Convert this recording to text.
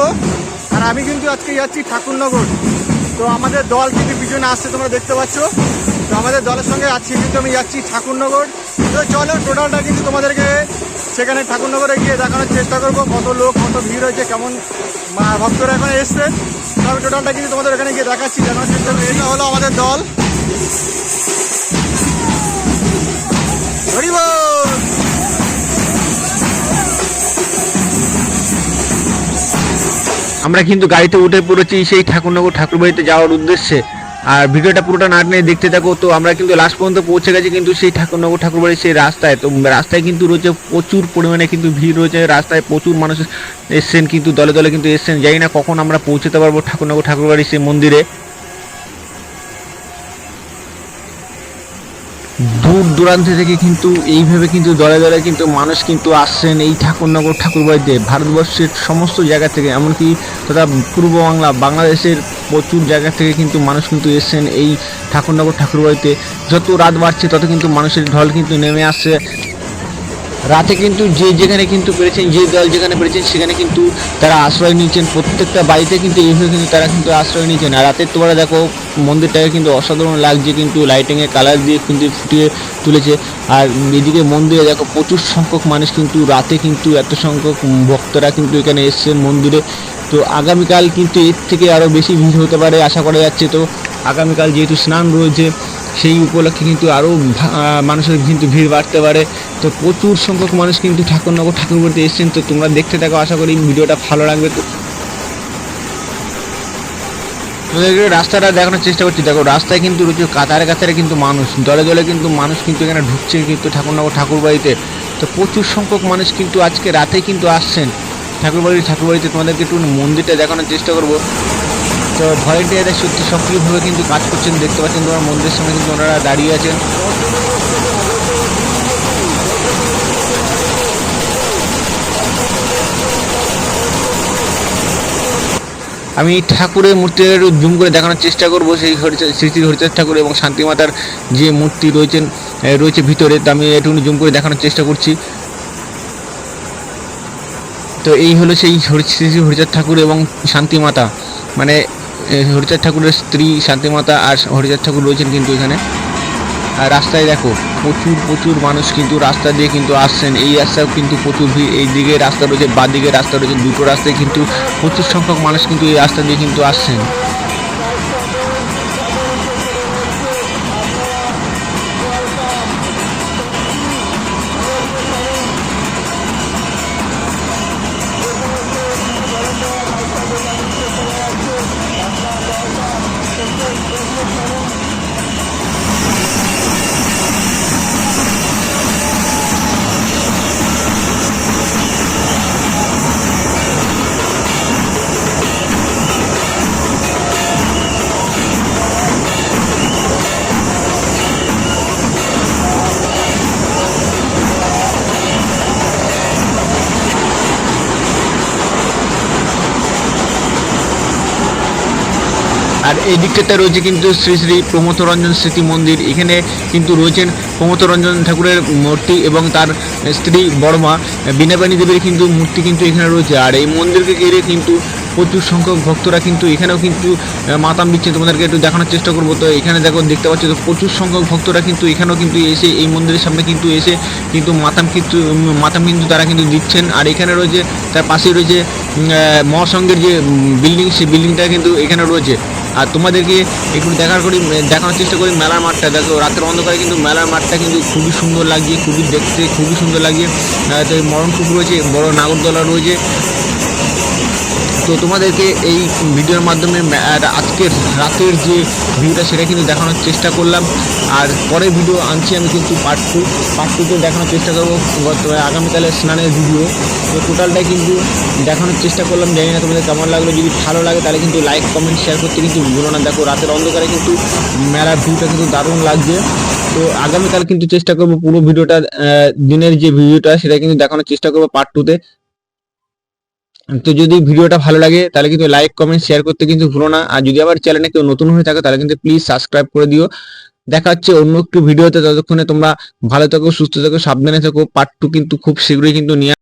আমি আর আমি কিন্তু আজকে যাচ্ছি ঠাকুরনগর। তো আমাদের দল কিন্তু পিছনে আসছে, তোমরা দেখতে পাচ্ছ। তো আমাদের দলের সঙ্গে আজকে কিন্তু আমি যাচ্ছি ঠাকুরনগর। তো চলো, টোটালটা কিন্তু তোমাদেরকে সেখানে ঠাকুরনগরে গিয়ে দেখানোর চেষ্টা করব। কত লোক, কত ভিড় হয়েছে, কেমন মা- ভক্তরা এখানে এসছে। আমি টোটালটা কিন্তু তোমাদের এখানে গিয়ে দেখাচ্ছি, দেখানোর চেষ্টা করব। এটা হলো আমাদের দল। আমরা কিন্তু গাড়িতে উঠে পড়েছি সেই ঠাকুরনগর ঠাকুরবাড়িতে যাওয়ার উদ্দেশ্যে। আর ভিডিওটা পুরোটা নাট নিয়ে দেখতে থাকো, তো আমরা কিন্তু লাস্ট পর্যন্ত পৌঁছে গেছি কিন্তু সেই ঠাকুরনগর ঠাকুরবাড়ির সেই রাস্তায়। তো রাস্তায় কিন্তু রয়েছে প্রচুর পরিমাণে কিন্তু ভিড় রয়েছে, রাস্তায় প্রচুর মানুষ এসছেন কিন্তু, দলে দলে কিন্তু এসছেন। জানি না কখন আমরা পৌঁছতে পারব ঠাকুরনগর ঠাকুরবাড়ির সেই মন্দিরে। দূর দূরান্ত থেকে কিন্তু এইভাবে কিন্তু দলে দলে কিন্তু মানুষ কিন্তু আসছেন এই ঠাকুরনগর ঠাকুরবাড়িতে। ভারতবর্ষের সমস্ত জায়গা থেকে, এমনকি তথা পূর্ব বাংলা, বাংলাদেশের প্রচুর জায়গা থেকে কিন্তু মানুষ কিন্তু এসছেন এই ঠাকুরনগর ঠাকুরবাড়িতে। যত রাত বাড়ছে, তত কিন্তু মানুষের ঢল কিন্তু নেমে আসছে। রাতে কিন্তু যে যেখানে কিন্তু পেরেছেন, যে দল যেখানে পেরেছেন, সেখানে কিন্তু তারা আশ্রয় নিয়েছেন। প্রত্যেকটা বাড়িতে কিন্তু এইভাবে কিন্তু তারা কিন্তু আশ্রয় নিয়েছেন। আর রাতের তোমরা দেখো, মন্দিরটাকে কিন্তু অসাধারণ লাগছে কিন্তু লাইটিংয়ের কালার দিয়ে কিন্তু ফুটিয়ে তুলেছে। আর এদিকে মন্দিরে দেখো, প্রচুর সংখ্যক মানুষ কিন্তু রাতে কিন্তু এত সংখ্যক ভক্তরা কিন্তু এখানে এসছেন মন্দিরে। তো আগামীকাল কিন্তু এর থেকে আরও বেশি ভিড় হতে পারে, আশা করা যাচ্ছে। তো আগামীকাল যেহেতু স্নান রয়েছে সেই উপলক্ষে কিন্তু আরও মানুষের কিন্তু ভিড় বাড়তে পারে। তো প্রচুর সংখ্যক মানুষ কিন্তু ঠাকুরনগর ঠাকুর ঠাকুরবাড়িতে এসেছেন। তো তোমরা দেখতে থাকো, আশা করি ভিডিওটা ভালো লাগবে। তো রাস্তাটা দেখানোর চেষ্টা করছি। দেখো, রাস্তায় কিন্তু রয়েছে কাতারে কাতারে কিন্তু মানুষ, দলে দলে কিন্তু মানুষ কিন্তু এখানে ঢুকছে কিন্তু ঠাকুরনগর, ঠাকুরবাড়িতে। তো প্রচুর সংখ্যক মানুষ কিন্তু আজকে রাতে কিন্তু আসছেন। ঠাকুরবাড়ির ঠাকুরবাড়িতে তোমাদেরকে একটু মন্দিরটা দেখানোর চেষ্টা করব। তো ভলেন্টিয়াররা সত্যি সক্রিয়ভাবে কিন্তু কাজ করছেন দেখতে পাচ্ছেন তোমার মন্দিরের সামনে কিন্তু ওনারা দাঁড়িয়ে আছেন। আমি ঠাকুরের একটু জুম করে দেখানোর চেষ্টা করব সেই শ্রী হরিচাঁদ ঠাকুর এবং শান্তিমাতার যে মূর্তি রয়েছেন রয়েছে ভিতরে তো আমি একটু জুম করে দেখানোর চেষ্টা করছি। তো এই হলো সেই শ্রী শ্রী হরিচাঁদ ঠাকুর এবং শান্তিমাতা। মানে এ, হরিচাঁদ ঠাকুরের স্ত্রী শান্তিমাতা আর হরিচাঁদ ঠাকুর রয়েছেন কিন্তু এখানে। আর রাস্তায় দেখো, প্রচুর প্রচুর মানুষ কিন্তু রাস্তা দিয়ে কিন্তু আসছেন। এই রাস্তাও কিন্তু প্রচুর ভিড়। এই দিকে রাস্তা রয়েছে বাদিকে রাস্তা রয়েছে, দুটো রাস্তায় কিন্তু প্রচুর সংখ্যক মানুষ কিন্তু এই রাস্তা দিয়ে কিন্তু আসছেন। আর এই দিকটাতে রয়েছে কিন্তু শ্রী শ্রী প্রমথরঞ্জন স্মৃতি মন্দির। এখানে কিন্তু রয়েছেন প্রমথরঞ্জন ঠাকুরের মূর্তি এবং তার স্ত্রী বর্মা। বিনাপানি দেবীর কিন্তু মূর্তি কিন্তু এখানে রয়েছে। আর এই মন্দিরকে ঘিরে কিন্তু প্রচুর সংখ্যক ভক্তরা কিন্তু এখানেও কিন্তু মাতাম দিচ্ছে তোমাদেরকে একটু দেখানোর চেষ্টা করব। তো এখানে দেখো, দেখতে পাচ্ছ তো প্রচুর সংখ্যক ভক্তরা কিন্তু এখানেও কিন্তু এসে এই মন্দিরের সামনে কিন্তু এসে কিন্তু মাতাম কিন্তু মাতাম কিন্তু তারা কিন্তু দিচ্ছেন। আর এখানে রয়েছে, তার পাশেই রয়েছে মহাসংঘের যে বিল্ডিং, সেই বিল্ডিংটা কিন্তু এখানে রয়েছে। আর তোমাদেরকে একটু দেখার করি দেখানোর চেষ্টা করি মেলার মাঠটা। দেখো, রাতের অন্ধকারে কিন্তু মেলার মাঠটা কিন্তু খুবই সুন্দর লাগছে, খুবই দেখতে খুবই সুন্দর লাগছে। তো মরণকূপ রয়েছে, বড় নাগরদোলা রয়েছে। তো তোমাদেরকে এই ভিডিওর মাধ্যমে আজকের রাতের যে ভিউটা সেটা কিন্তু দেখানোর চেষ্টা করলাম। আর পরের ভিডিও আনছি আমি কিন্তু পার্ট টু পার্ট টুতে দেখানোর চেষ্টা করব। আগামীকালের স্নানের ভিডিও। তো টোটালটাই কিন্তু দেখানোর চেষ্টা করলাম। জানি না তোমাদের কেমন লাগল। যদি ভালো লাগে তাহলে কিন্তু লাইক কমেন্ট শেয়ার করতে কিন্তু ভুলো না। দেখো, রাতের অন্ধকারে কিন্তু মেলার ভিউটা কিন্তু দারুণ লাগছে। তো আগামীকাল কিন্তু চেষ্টা করব পুরো ভিডিওটা দিনের যে ভিডিওটা সেটা কিন্তু দেখানোর চেষ্টা করব পার্ট টুতে তো যদি ভিডিওটা ভালো লাগে, তাহলে কিন্তু লাইক কমেন্ট শেয়ার করতে কিন্তু ভুলো না। আর যদি আবার চ্যানেলে কেউ নতুন হয়ে থাকে, তাহলে কিন্তু প্লিজ সাবস্ক্রাইব করে দিও। দেখা হচ্ছে অন্য একটু ভিডিওতে, ততক্ষণে তোমরা ভালো থাকো, সুস্থ থাকো, সাবধানে থাকো। পার্ট টু কিন্তু খুব শীঘ্রই কিন্তু নিয়ে